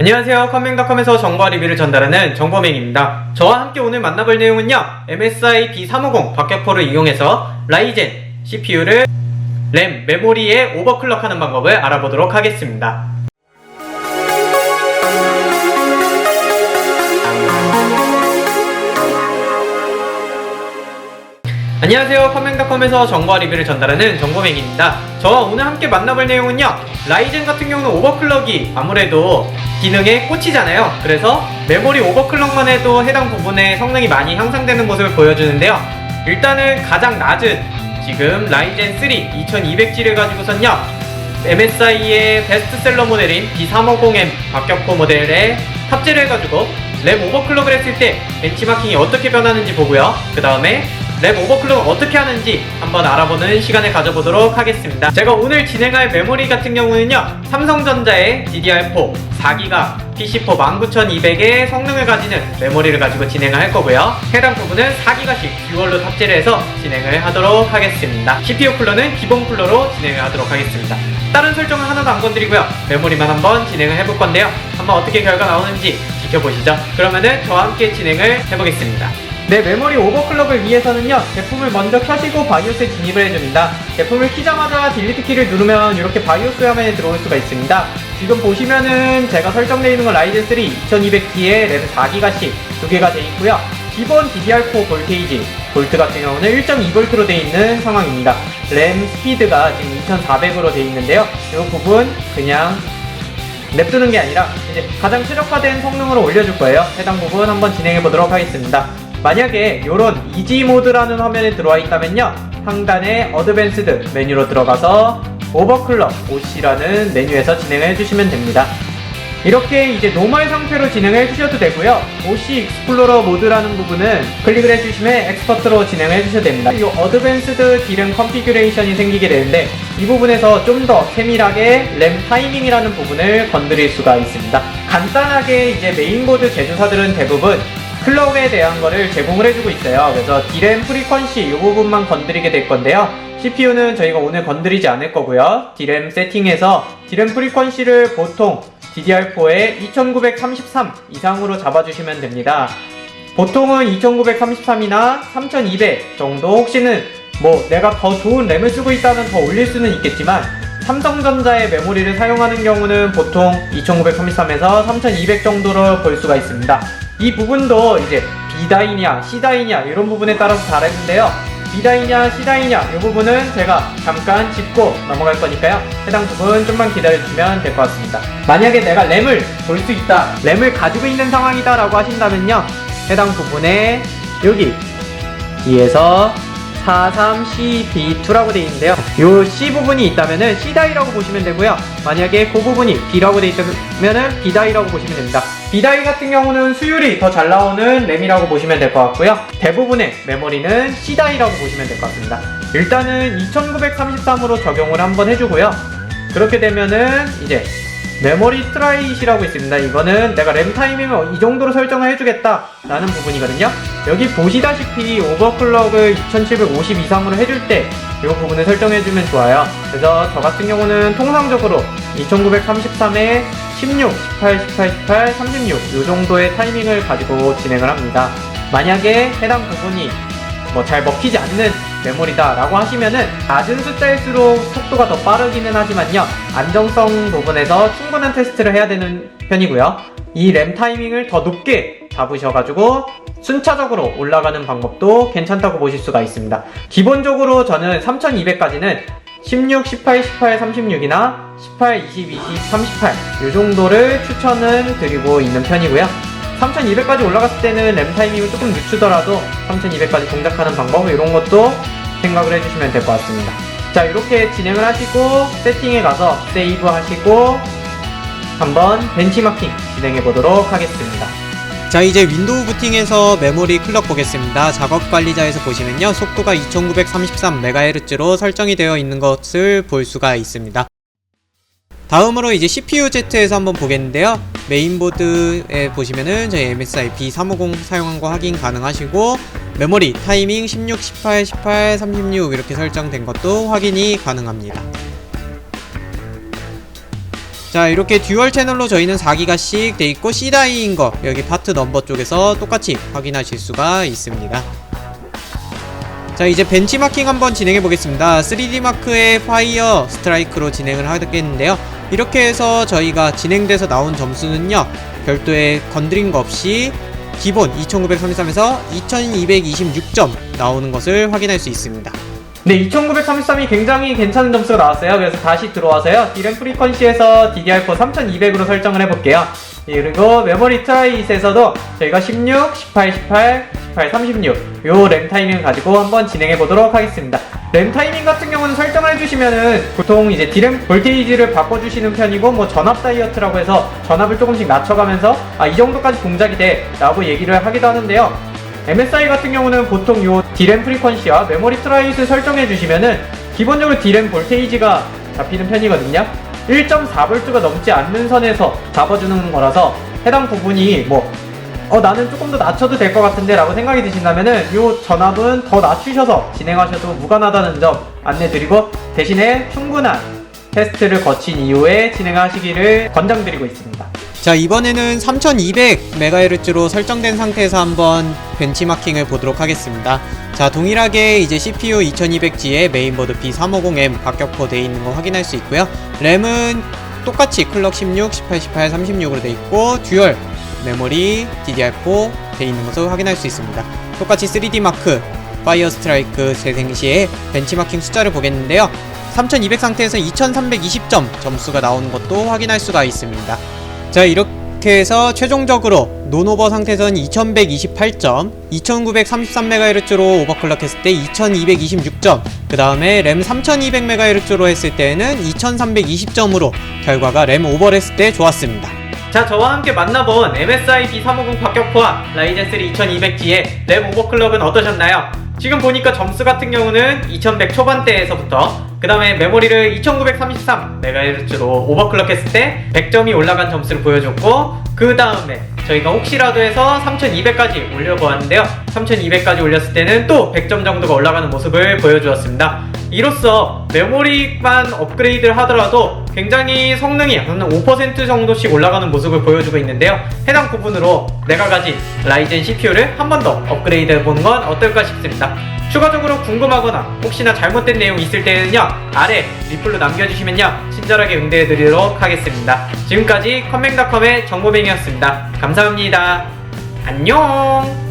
안녕하세요. 컴맹닷컴에서 정보와 리뷰를 전달하는 정보맹입니다. 저와 함께 오늘 만나볼 내용은요. MSI B350 박격포를 이용해서 라이젠 CPU를 램, 메모리에 오버클럭하는 방법을 알아보도록 하겠습니다. 안녕하세요. 컴맹닷컴에서 정보와 리뷰를 전달하는 정보맹입니다. 저와 오늘 함께 만나볼 내용은요. 라이젠 같은 경우는 오버클럭이 아무래도 기능에 꽂히잖아요. 그래서 메모리 오버클럭만 해도 해당 부분의 성능이 많이 향상되는 모습을 보여주는데요. 일단은 가장 낮은 지금 라이젠 3 2200G를 가지고선요. MSI의 베스트셀러 모델인 B350M 박격포 모델에 탑재를 해가지고 램 오버클럭을 했을 때 벤치마킹이 어떻게 변하는지 보고요. 그 다음에 램 오버클럭을 어떻게 하는지 한번 알아보는 시간을 가져보도록 하겠습니다. 제가 오늘 진행할 메모리 같은 경우는요. 삼성전자의 DDR4 4기가 PC4 19200의 성능을 가지는 메모리를 가지고 진행을 할 거고요. 해당 부분은 4기가씩 듀얼로 탑재를 해서 진행을 하도록 하겠습니다. CPU 쿨러는 기본 쿨러로 진행을 하도록 하겠습니다. 다른 설정은 하나도 안 건드리고요. 메모리만 한번 진행을 해볼 건데요. 한번 어떻게 결과 나오는지 지켜보시죠. 그러면은 저와 함께 진행을 해보겠습니다. 네, 메모리 오버클럭을 위해서는요, 제품을 먼저 켜시고 바이오스에 진입을 해줍니다. 제품을 키자마자 딜리트 키를 누르면 이렇게 바이오스 화면에 들어올 수가 있습니다. 지금 보시면은 제가 설정되어 있는 건 라이젠 3 2200T에 램 4기가씩 두 개가 되어 있고요. 기본 DDR4 볼테이지, 볼트 같은 경우는 1.2V로 되어 있는 상황입니다. 램 스피드가 지금 2400으로 되어 있는데요. 이 부분 그냥 냅두는 게 아니라 이제 가장 최적화된 성능으로 올려줄 거예요. 해당 부분 한번 진행해 보도록 하겠습니다. 만약에 이런 이지 모드라는 화면에 들어와 있다면요. 상단에 어드밴스드 메뉴로 들어가서 오버클럭 OC라는 메뉴에서 진행해 주시면 됩니다. 이렇게 이제 노멀 상태로 진행해 주셔도 되고요. OC 익스플로러 모드라는 부분은 클릭을 해주시면 엑스퍼트로 진행해 주셔도 됩니다. 이 어드밴스드 디램 컨피규레이션이 생기게 되는데 이 부분에서 좀 더 세밀하게 램 타이밍이라는 부분을 건드릴 수가 있습니다. 간단하게 이제 메인보드 제조사들은 대부분 클럭에 대한 거를 제공을 해주고 있어요. 그래서 디램 프리퀀시 이 부분만 건드리게 될 건데요. CPU는 저희가 오늘 건드리지 않을 거고요. 디램 세팅에서 디램 프리퀀시를 보통 DDR4에 2933 이상으로 잡아주시면 됩니다. 보통은 2933이나 3200 정도 혹시는 뭐 내가 더 좋은 램을 쓰고 있다면 더 올릴 수는 있겠지만 삼성전자의 메모리를 사용하는 경우는 보통 2933에서 3200 정도로 볼 수가 있습니다. 이 부분도 이제 B다이냐 C다이냐 이런 부분에 따라서 다른데요. B다이냐 C다이냐 이 부분은 제가 잠깐 짚고 넘어갈 거니까요. 해당 부분 좀만 기다려주시면 될 것 같습니다. 만약에 내가 램을 볼 수 있다, 램을 가지고 있는 상황이다 라고 하신다면요. 해당 부분에 여기 뒤에서 43CB2라고 되어 있는데요. 이 C 부분이 있다면은 C다이라고 보시면 되고요. 만약에 그 부분이 B라고 되어 있다면은 B다이라고 보시면 됩니다. B다이 같은 경우는 수율이 더 잘 나오는 램이라고 보시면 될 것 같고요. 대부분의 메모리는 C다이라고 보시면 될 것 같습니다. 일단은 2933으로 적용을 한번 해주고요. 그렇게 되면은 이제 메모리 트라이시라고 있습니다. 이거는 내가 램 타이밍을 이 정도로 설정을 해주겠다 라는 부분이거든요. 여기 보시다시피 오버클럭을 2750 이상으로 해줄 때 이 부분을 설정해주면 좋아요. 그래서 저 같은 경우는 통상적으로 2933에 16, 18, 18, 18, 36 이 정도의 타이밍을 가지고 진행을 합니다. 만약에 해당 부분이 뭐 잘 먹히지 않는 메모리다 라고 하시면은 낮은 숫자일수록 속도가 더 빠르기는 하지만요 안정성 부분에서 충분한 테스트를 해야 되는 편이고요 이 램 타이밍을 더 높게 잡으셔가지고 순차적으로 올라가는 방법도 괜찮다고 보실 수가 있습니다 기본적으로 저는 3200까지는 16, 18, 18, 36이나 18, 20, 20, 38 이 정도를 추천을 드리고 있는 편이고요 3200까지 올라갔을 때는 램 타이밍을 조금 늦추더라도 3200까지 동작하는 방법 이런 것도 생각을 해주시면 될 것 같습니다. 자 이렇게 진행을 하시고 세팅에 가서 세이브 하시고 한번 벤치마킹 진행해 보도록 하겠습니다. 자 이제 윈도우 부팅에서 메모리 클럭 보겠습니다. 작업 관리자에서 보시면요 속도가 2933MHz로 설정이 되어 있는 것을 볼 수가 있습니다. 다음으로 이제 CPU-Z에서 한번 보겠는데요. 메인보드에 보시면은 저희 MSI B350 사용한 거 확인 가능하시고 메모리 타이밍 16, 18, 18, 36 이렇게 설정된 것도 확인이 가능합니다. 자 이렇게 듀얼 채널로 저희는 4기가씩 돼 있고 C다이인 거 여기 파트 넘버 쪽에서 똑같이 확인하실 수가 있습니다. 자 이제 벤치마킹 한번 진행해 보겠습니다. 3D 마크의 파이어 스트라이크로 진행을 하겠는데요. 이렇게 해서 저희가 진행돼서 나온 점수는요 별도의 건드린 거 없이 기본 2933에서 2226점 나오는 것을 확인할 수 있습니다 네, 2933이 굉장히 괜찮은 점수가 나왔어요. 그래서 다시 들어와서요. 디램 프리퀀시에서 DDR4 3200으로 설정을 해볼게요. 예, 그리고 메모리 트라이잇에서도 저희가 16, 18, 18, 18, 36 요 램 타이밍을 가지고 한번 진행해 보도록 하겠습니다. 램 타이밍 같은 경우는 설정을 해주시면은 보통 이제 디램 볼테이지를 바꿔주시는 편이고 뭐 전압 다이어트라고 해서 전압을 조금씩 낮춰가면서 아 이 정도까지 동작이 돼 라고 얘기를 하기도 하는데요. MSI 같은 경우는 보통 요 D램 프리퀀시와 메모리 트라이를 설정해 주시면은 기본적으로 D램 볼테이지가 잡히는 편이거든요. 1.4V가 넘지 않는 선에서 잡아주는 거라서 해당 부분이 뭐 어, 나는 조금 더 낮춰도 될 것 같은데 라고 생각이 드신다면은 요 전압은 더 낮추셔서 진행하셔도 무관하다는 점 안내드리고 대신에 충분한 테스트를 거친 이후에 진행하시기를 권장드리고 있습니다. 자 이번에는 3200MHz로 설정된 상태에서 한번 벤치마킹을 보도록 하겠습니다. 자 동일하게 이제 CPU 2200G에 메인보드 B350M 박격포 되어 있는 거 확인할 수 있고요. 램은 똑같이 클럭 16, 18, 18, 36으로 되어 있고 듀얼 메모리 DDR4 되어 있는 것을 확인할 수 있습니다. 똑같이 3D 마크 파이어 스트라이크 재생 시에 벤치마킹 숫자를 보겠는데요. 3200 상태에서 2320점 점수가 나오는 것도 확인할 수가 있습니다 자 이렇게 해서 최종적으로 논오버 상태에서는 2128점 2933MHz로 오버클럭 했을 때 2226점 그 다음에 램 3200MHz로 했을 때는 2320점으로 결과가 램 오버를 했을 때 좋았습니다 자, 저와 함께 만나본 MSI B350 박격포와 라이젠 3 2200G의 램 오버클럭은 어떠셨나요? 지금 보니까 점수 같은 경우는 2100 초반대에서부터 그 다음에 메모리를 2933MHz로 오버클럭 했을 때 100점이 올라간 점수를 보여줬고 그 다음에 저희가 혹시라도 해서 3200까지 올려보았는데요. 3200까지 올렸을 때는 또 100점 정도가 올라가는 모습을 보여주었습니다. 이로써 메모리만 업그레이드를 하더라도 굉장히 성능이 한 5% 정도씩 올라가는 모습을 보여주고 있는데요. 해당 부분으로 내가 가진 라이젠 CPU를 한 번 더 업그레이드 해보는 건 어떨까 싶습니다. 추가적으로 궁금하거나 혹시나 잘못된 내용 있을 때는요 아래 리플로 남겨주시면요 친절하게 응대해드리도록 하겠습니다. 지금까지 컴맹닷컴의 정보뱅이었습니다. 감사합니다. 안녕